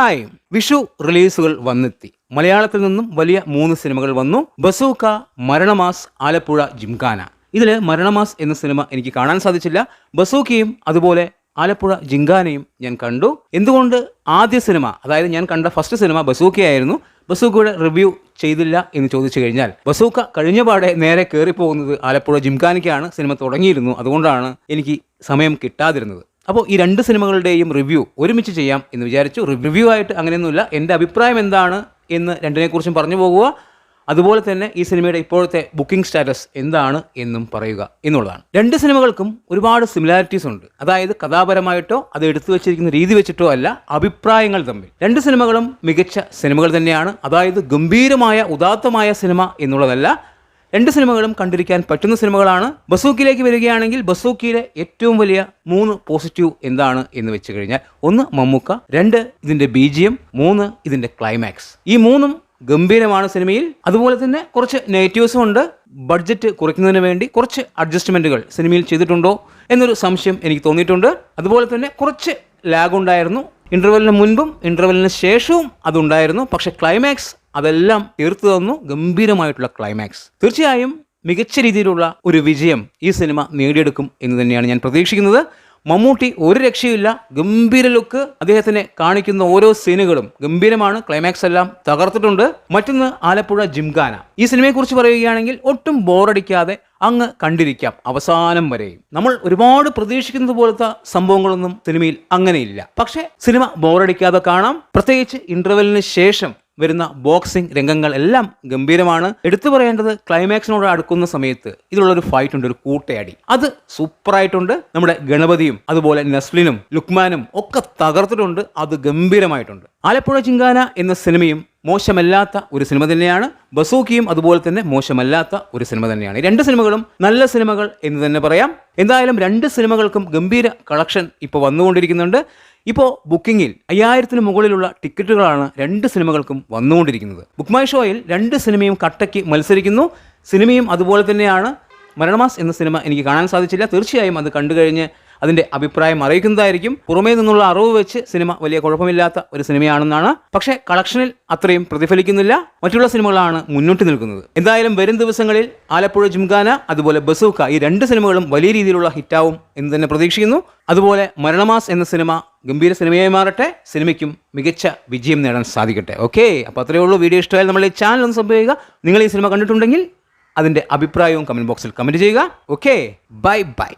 Hi Vishu റിലീസുകൾ വന്നെത്തി. മലയാളത്തിൽ നിന്നും വലിയ മൂന്ന് സിനിമകൾ വന്നു. Bazooka Maranamass Alappuzha Gymkhana. ഇതിൽ മരണമാസ് എന്ന സിനിമ എനിക്ക് കാണാൻ സാധിച്ചില്ല. ബസൂക്കയും അതുപോലെ ആലപ്പുഴ ജിംഖാനയും ഞാൻ കണ്ടു. എന്തുകൊണ്ട് ആദ്യ സിനിമ അതായത് ഞാൻ കണ്ട ഫസ്റ്റ് സിനിമ ബസൂക്കയായിരുന്നു. ബസൂക്കയുടെ റിവ്യൂ ചെയ്തില്ല എന്ന് ചോദിച്ചു കഴിഞ്ഞാൽ ബസൂക്ക കഴിഞ്ഞ പാടെ നേരെ കയറിപ്പോകുന്നത് ആലപ്പുഴ ജിംഖാനയ്ക്കാണ് സിനിമ തുടങ്ങിയിരുന്നു. അതുകൊണ്ടാണ് എനിക്ക് സമയം കിട്ടാതിരുന്നത്. അപ്പോൾ ഈ രണ്ട് സിനിമകളുടെയും റിവ്യൂ ഒരുമിച്ച് ചെയ്യാം എന്ന് വിചാരിച്ചു. റിവ്യൂ ആയിട്ട് അങ്ങനെയൊന്നുമില്ല. എന്റെ അഭിപ്രായം എന്താണ് എന്ന് രണ്ടിനെക്കുറിച്ചും പറഞ്ഞു പോകുക. അതുപോലെ തന്നെ ഈ സിനിമയുടെ ഇപ്പോഴത്തെ ബുക്കിംഗ് സ്റ്റാറ്റസ് എന്താണ് എന്നും പറയുക എന്നുള്ളതാണ്. രണ്ട് സിനിമകൾക്കും ഒരുപാട് സിമിലാരിറ്റീസ് ഉണ്ട്. അതായത് കഥാപരമായിട്ടോ അത് എടുത്തു വെച്ചിരിക്കുന്ന രീതി വെച്ചിട്ടോ അല്ല അഭിപ്രായങ്ങൾ തമ്മിൽ. രണ്ട് സിനിമകളും മികച്ച സിനിമകൾ തന്നെയാണ്. അതായത് ഗംഭീരമായ ഉദാത്തമായ സിനിമ എന്നുള്ളതല്ല രണ്ട് സിനിമകളും കണ്ടിരിക്കാൻ പറ്റുന്ന സിനിമകളാണ്. ബസൂക്കിലേക്ക് വരികയാണെങ്കിൽ ബസൂക്കിയിലെ ഏറ്റവും വലിയ മൂന്ന് പോസിറ്റീവ് എന്താണ് എന്ന് വെച്ച് കഴിഞ്ഞാൽ ഒന്ന് മമ്മൂക്ക രണ്ട് ഇതിന്റെ ബീജിയം മൂന്ന് ഇതിന്റെ ക്ലൈമാക്സ്. ഈ മൂന്നും ഗംഭീരമാണ് സിനിമയിൽ. അതുപോലെ തന്നെ കുറച്ച് നെഗറ്റീവ്സും ഉണ്ട്. ബഡ്ജറ്റ് കുറയ്ക്കുന്നതിന് വേണ്ടി കുറച്ച് അഡ്ജസ്റ്റ്മെന്റുകൾ സിനിമയിൽ ചെയ്തിട്ടുണ്ടോ എന്നൊരു സംശയം എനിക്ക് തോന്നിയിട്ടുണ്ട്. അതുപോലെ തന്നെ കുറച്ച് ലാഗ് ഉണ്ടായിരുന്നു. ഇന്റർവെല്ലിന് മുൻപും ഇന്റർവെല്ലിന് ശേഷവും അതുണ്ടായിരുന്നു. പക്ഷെ ക്ലൈമാക്സ് അതെല്ലാം തീർത്തു തന്നു ഗംഭീരമായിട്ടുള്ള ക്ലൈമാക്സ് തീർച്ചയായും മികച്ച രീതിയിലുള്ള ഒരു വിജയം ഈ സിനിമ നേടിയെടുക്കും എന്ന് തന്നെയാണ് ഞാൻ പ്രതീക്ഷിക്കുന്നത്. മമ്മൂട്ടി ഒരു രക്ഷയില്ല ഗംഭീര ലുക്ക് അദ്ദേഹത്തിനെ കാണിക്കുന്ന ഓരോ സീനുകളും ഗംഭീരമാണ്. ക്ലൈമാക്സ് എല്ലാം തകർത്തിട്ടുണ്ട്. മറ്റൊന്ന് ആലപ്പുഴ ജിംഖാന. ഈ സിനിമയെക്കുറിച്ച് പറയുകയാണെങ്കിൽ ഒട്ടും ബോറടിക്കാതെ അങ്ങ് കണ്ടിരിക്കാം അവസാനം വരെയും. നമ്മൾ ഒരുപാട് പ്രതീക്ഷിക്കുന്നത് പോലത്തെ സംഭവങ്ങളൊന്നും സിനിമയിൽ അങ്ങനെയില്ല. പക്ഷേ സിനിമ ബോറടിക്കാതെ കാണാം. പ്രത്യേകിച്ച് ഇന്റർവെല്ലിന് ശേഷം വരുന്ന ബോക്സിംഗ് രംഗങ്ങൾ എല്ലാം ഗംഭീരമാണ്. എടുത്തു പറയേണ്ടത് ക്ലൈമാക്സിനോട് അടുക്കുന്ന സമയത്ത് ഇതിലുള്ള ഒരു ഫൈറ്റ് ഉണ്ട് ഒരു കൂട്ടയടി. അത് സൂപ്പറായിട്ടുണ്ട് നമ്മുടെ ഗണപതിയും അതുപോലെ നസ്ലിനും ലുക്മാനും ഒക്കെ തകർത്തിട്ടുണ്ട് അത് ഗംഭീരമായിട്ടുണ്ട്. ആലപ്പുഴ ചിങ്കാന എന്ന സിനിമയും മോശമല്ലാത്ത ഒരു സിനിമ തന്നെയാണ്. ബസൂക്കിയും അതുപോലെ തന്നെ മോശമല്ലാത്ത ഒരു സിനിമ തന്നെയാണ്. രണ്ട് സിനിമകളും നല്ല സിനിമകൾ എന്ന് തന്നെ പറയാം. എന്തായാലും രണ്ട് സിനിമകൾക്കും ഗംഭീര കളക്ഷൻ ഇപ്പോൾ വന്നുകൊണ്ടിരിക്കുന്നുണ്ട്. ഇപ്പോൾ ബുക്കിങ്ങിൽ അയ്യായിരത്തിന് മുകളിലുള്ള ടിക്കറ്റുകളാണ് രണ്ട് സിനിമകൾക്കും വന്നുകൊണ്ടിരിക്കുന്നത്. ബുക്ക് മൈ ഷോയിൽ രണ്ട് സിനിമയും കട്ടയ്ക്ക് മത്സരിക്കുന്നു. സിനിമയും അതുപോലെ തന്നെയാണ്. മരണമാസ് എന്ന സിനിമ എനിക്ക് കാണാൻ സാധിച്ചില്ല. തീർച്ചയായും അത് കണ്ടു കഴിഞ്ഞ് അതിന്റെ അഭിപ്രായം അറിയിക്കുന്നതായിരിക്കും. പുറമേ നിന്നുള്ള അറിവ് വെച്ച് സിനിമ വലിയ കുഴപ്പമില്ലാത്ത ഒരു സിനിമയാണെന്നാണ്. പക്ഷേ കളക്ഷനിൽ അത്രയും പ്രതിഫലിക്കുന്നില്ല. മറ്റുള്ള സിനിമകളാണ് മുന്നോട്ട് നിൽക്കുന്നത്. എന്തായാലും വരും ദിവസങ്ങളിൽ ആലപ്പുഴ ജിംഖാന അതുപോലെ ബസൂക്ക ഈ രണ്ട് സിനിമകളും വലിയ രീതിയിലുള്ള ഹിറ്റാവും എന്ന് തന്നെ പ്രതീക്ഷിക്കുന്നു. അതുപോലെ മരണമാസ് എന്ന സിനിമ ഗംഭീര സിനിമയായി മാറട്ടെ. സിനിമയ്ക്കും മികച്ച വിജയം നേടാൻ സാധിക്കട്ടെ. ഓക്കെ? അപ്പോൾ അത്രയേ ഉള്ളൂ. വീഡിയോ ഇഷ്ടമായാൽ ഈ ചാനൽ ഒന്ന് സംഭവിക്കുക നിങ്ങൾ ഈ സിനിമ കണ്ടിട്ടുണ്ടെങ്കിൽ അതിന്റെ അഭിപ്രായവും കമന്റ് ബോക്സിൽ കമന്റ് ചെയ്യുക. ഓക്കെ? Bye bye.